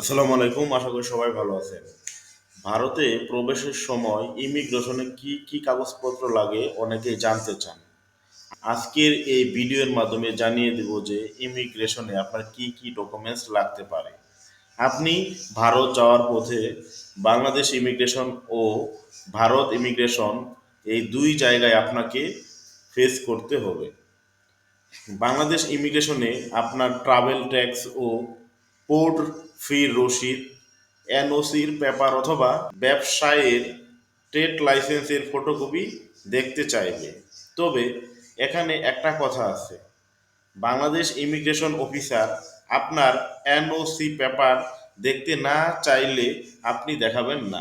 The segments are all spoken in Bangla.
আসসালামু আলাইকুম, আশা করি সবাই ভালো আছেন। ভারতে প্রবেশের সময় ইমিগ্রেশনে কি কি কাগজপত্র লাগে অনেকেই জানতে চান। আজকের এই ভিডিওর মাধ্যমে জানিয়ে দেব যে ইমিগ্রেশনে আপনার কি কি ডকুমেন্টস লাগতে পারে। আপনি ভারত যাওয়ার পথে বাংলাদেশ ইমিগ্রেশন ও ভারত ইমিগ্রেশন এই দুই জায়গায় আপনাকে ফেস করতে হবে। বাংলাদেশ ইমিগ্রেশনে আপনার ট্রাভেল ট্যাক্স ও পোর্ট ফির রসিদ, এনওসির পেপার অথবা ব্যবসায়ের ট্রেড লাইসেন্সের ফটোকপি দেখতে চাইবে। তবে এখানে একটা কথা আছে। বাংলাদেশ ইমিগ্রেশন অফিসার আপনার এনওসি পেপার দেখতে না চাইলে আপনি দেখাবেন না।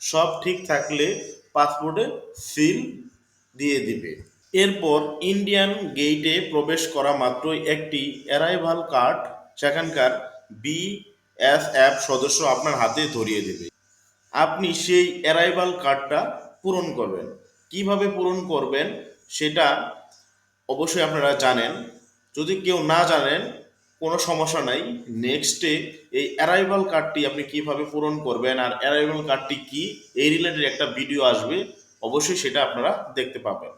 সব ঠিক থাকলে পাসপোর্টে সিল দিয়ে দিবে। এরপর ইন্ডিয়ান গেইটে প্রবেশ করা মাত্রই একটি অ্যারাইভাল কার্ড, সেখানকার বিএসএফ সদস্য আপনার হাতে ধরিয়ে দেবে। আপনি সেই অ্যারাইভাল কার্ডটা পূরণ করবেন। কীভাবে পূরণ করবেন সেটা অবশ্যই আপনারা জানেন। যদি কেউ না জানেন, কোনো সমস্যা নাই। নেক্সটে এই অ্যারাইভাল কার্ডটি আপনি কীভাবে পূরণ করবেন আর অ্যারাইভাল কার্ডটি কি, এই রিলেটেড একটা ভিডিও আসবে। অবশ্যই সেটা আপনারা দেখতে পাবেন।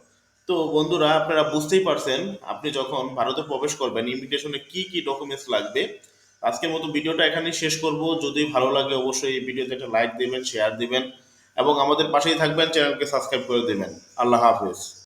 তো বন্ধুরা, আপনারা বুঝতেই পারছেন, আপনি যখন ভারতে প্রবেশ করবেন ইমিগ্রেশনে কি কি ডকুমেন্টস লাগবে আজকের মতো ভিডিওটা এখানেই শেষ করব। যদি ভালো লাগে অবশ্যই এই ভিডিওতে একটা লাইক দিবেন শেয়ার দিবেন এবং আমাদের পাশেই থাকবেন চ্যানেলকে সাবস্ক্রাইব করে দেবেন। আল্লাহ হাফেজ।